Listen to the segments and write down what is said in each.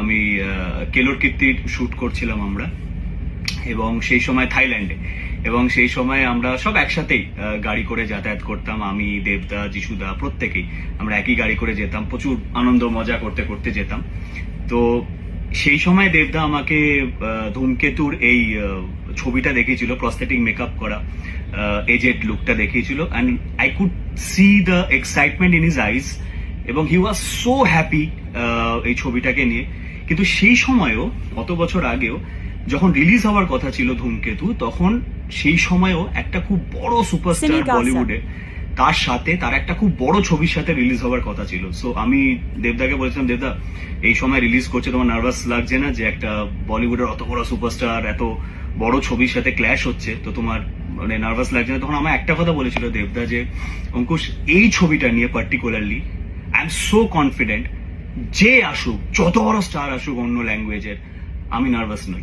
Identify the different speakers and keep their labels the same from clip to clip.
Speaker 1: আমি কেলোর কীর্তির শুট করছিলাম আমরা, এবং সেই সময় থাইল্যান্ডে। এবং সেই সময় আমরা সব একসাথেই গাড়ি করে যাতায়াত করতাম। আমি, দেবদা, যিশুদা প্রত্যেকেই আমরা একই গাড়ি করে যেতাম। প্রচুর আনন্দ, মজা করতে করতে যেতাম। তো সেই সময় দেবদা আমাকে ধূমকেতুর এই ছবিটা দেখিয়েছিল প্রস্থেটিক মেকআপ করা এজেড লুকটা দেখিয়েছিল। And I could see the excitement in his eyes এবং হি ওয়াজ সো হ্যাপি এই ছবিটাকে নিয়ে। কিন্তু সেই সময়ও অত বছর আগেও যখন রিলিজ হওয়ার কথা ছিল ধূমকেতু তখন সেই সময়ও একটা খুব বড় সুপারস্টার বলিউডে তার সাথে তার একটা খুব বড় ছবির সাথে রিলিজ হওয়ার কথা ছিল। সো আমি দেবদাকে বলেছিলাম দেবদা এই সময় রিলিজ করছে তোমার নার্ভাস লাগছে না যে একটা বলিউডের অত বড় সুপারস্টার এত বড় ছবির সাথে ক্ল্যাশ হচ্ছে? তো তোমার মানে নার্ভাস লাগছে না? তখন আমার একটা কথা বলেছিল দেবদা যে অঙ্কুশ এই ছবিটা নিয়ে particularly I am so confident যে আসুক, যত বড় স্টার আসুক অন্য ল্যাঙ্গুয়েজের আমি নার্ভাস নই।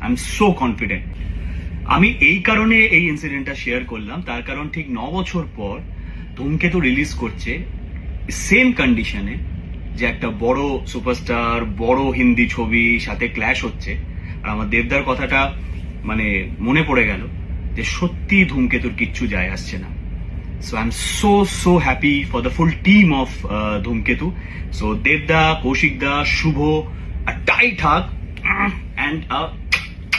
Speaker 1: আই এম সো কনফিডেন্ট আমি এই কারণে এই ইনসিডেন্টটা শেয়ার করলাম। তার কারণ ঠিক ন বছর পর ধূমকেতু রিলিজ করছে সেম কন্ডিশনে যে একটা বড় সুপারস্টার বড় হিন্দি ছবি সাথে ক্ল্যাশ হচ্ছে। আর আমার দেবদার কথাটা মানে মনে পড়ে গেল যে সত্যি ধূমকেতুর কিচ্ছু যায় আসছে না। So I'm so so happy for the full team of uh, Dhumketu. So Devda, Kaushik Da, Shubho, a tight hug and a